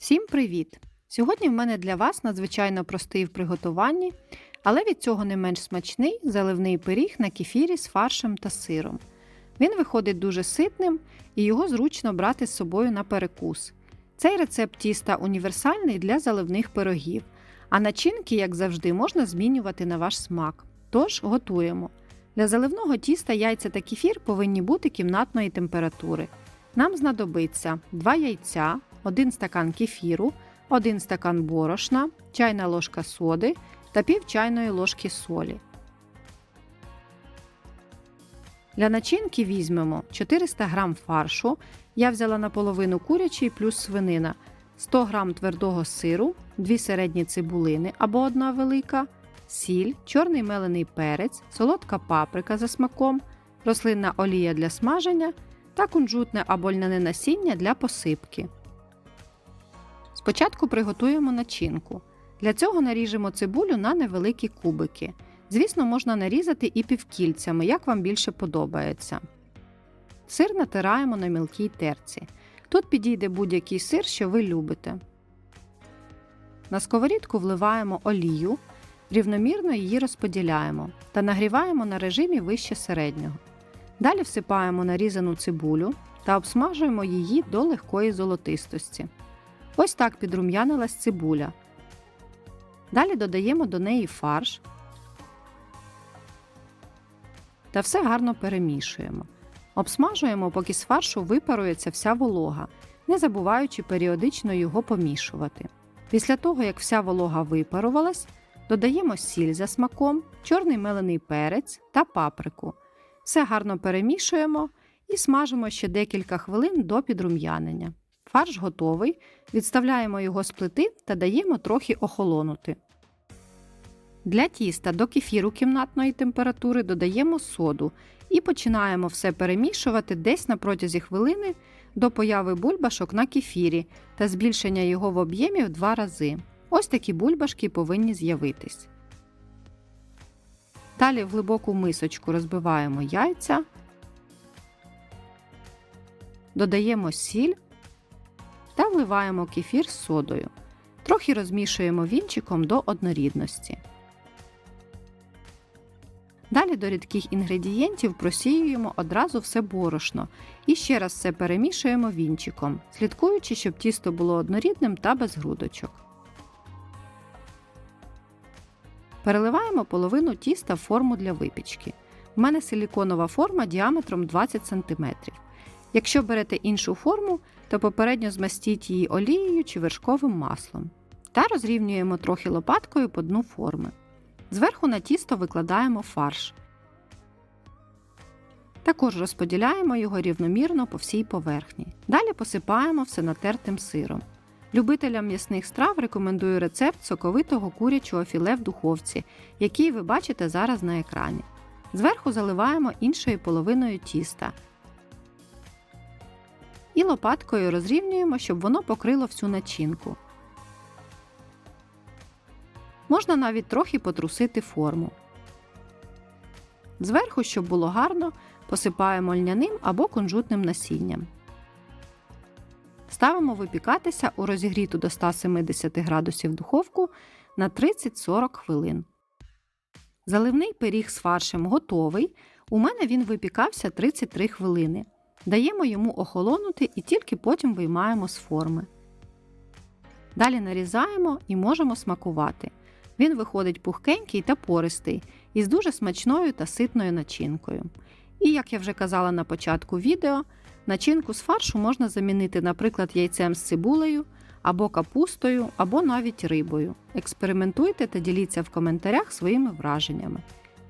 Всім привіт! Сьогодні в мене для вас надзвичайно простий в приготуванні, але від цього не менш смачний заливний пиріг на кефірі з фаршем та сиром. Він виходить дуже ситним і його зручно брати з собою на перекус. Цей рецепт тіста універсальний для заливних пирогів, а начинки, як завжди, можна змінювати на ваш смак. Тож готуємо. Для заливного тіста яйця та кефір повинні бути кімнатної температури. Нам знадобиться 2 яйця, 1 стакан кефіру, 1 стакан борошна, чайна ложка соди та пів чайної ложки солі. Для начинки візьмемо 400 г фаршу. Я взяла наполовину курячий плюс свинина, 100 г твердого сиру, 2 середні цибулини або одна велика, сіль, чорний мелений перець, солодка паприка за смаком, рослинна олія для смаження та кунжутне або льняне насіння для посипки. Спочатку приготуємо начинку. Для цього наріжемо цибулю на невеликі кубики. Звісно, можна нарізати і півкільцями, як вам більше подобається. Сир натираємо на мілкій терці. Тут підійде будь-який сир, що ви любите. На сковорідку вливаємо олію, рівномірно її розподіляємо та нагріваємо на режимі вище середнього. Далі всипаємо нарізану цибулю та обсмажуємо її до легкої золотистості. Ось так підрум'янилась цибуля. Далі додаємо до неї фарш та все гарно перемішуємо. Обсмажуємо, поки з фаршу випарується вся волога, не забуваючи періодично його помішувати. Після того, як вся волога випарувалась, додаємо сіль за смаком, чорний мелений перець та паприку. Все гарно перемішуємо і смажимо ще декілька хвилин до підрум'янення. Фарш готовий, відставляємо його з плити та даємо трохи охолонути. Для тіста до кефіру кімнатної температури додаємо соду і починаємо все перемішувати десь на протязі хвилини до появи бульбашок на кефірі та збільшення його в об'ємі в два рази. Ось такі бульбашки повинні з'явитись. Далі в глибоку мисочку розбиваємо яйця, додаємо сіль та вливаємо кефір з содою. Трохи розмішуємо вінчиком до однорідності. Далі до рідких інгредієнтів просіюємо одразу все борошно і ще раз все перемішуємо вінчиком, слідкуючи, щоб тісто було однорідним та без грудочок. Переливаємо половину тіста в форму для випічки. У мене силіконова форма діаметром 20 см. Якщо берете іншу форму, то попередньо змастіть її олією чи вершковим маслом та розрівнюємо трохи лопаткою по дну форми. Зверху на тісто викладаємо фарш. Також розподіляємо його рівномірно по всій поверхні. Далі посипаємо все натертим сиром. Любителям м'ясних страв рекомендую рецепт соковитого курячого філе в духовці, який ви бачите зараз на екрані. Зверху заливаємо іншою половиною тіста. І лопаткою розрівнюємо, щоб воно покрило всю начинку. Можна навіть трохи потрусити форму. Зверху, щоб було гарно, посипаємо льняним або кунжутним насінням. Ставимо випікатися у розігріту до 170 градусів духовку на 30-40 хвилин. Заливний пиріг з фаршем готовий. У мене він випікався 33 хвилини. Даємо йому охолонути і тільки потім виймаємо з форми. Далі нарізаємо і можемо смакувати. Він виходить пухкенький та пористий із дуже смачною та ситною начинкою. І, як я вже казала на початку відео, начинку з фаршу можна замінити, наприклад, яйцем з цибулею, або капустою, або навіть рибою. Експериментуйте та діліться в коментарях своїми враженнями.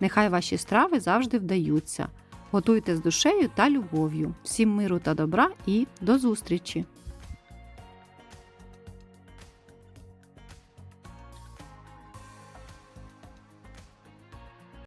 Нехай ваші страви завжди вдаються. Готуйте з душею та любов'ю. Всім миру та добра і до зустрічі!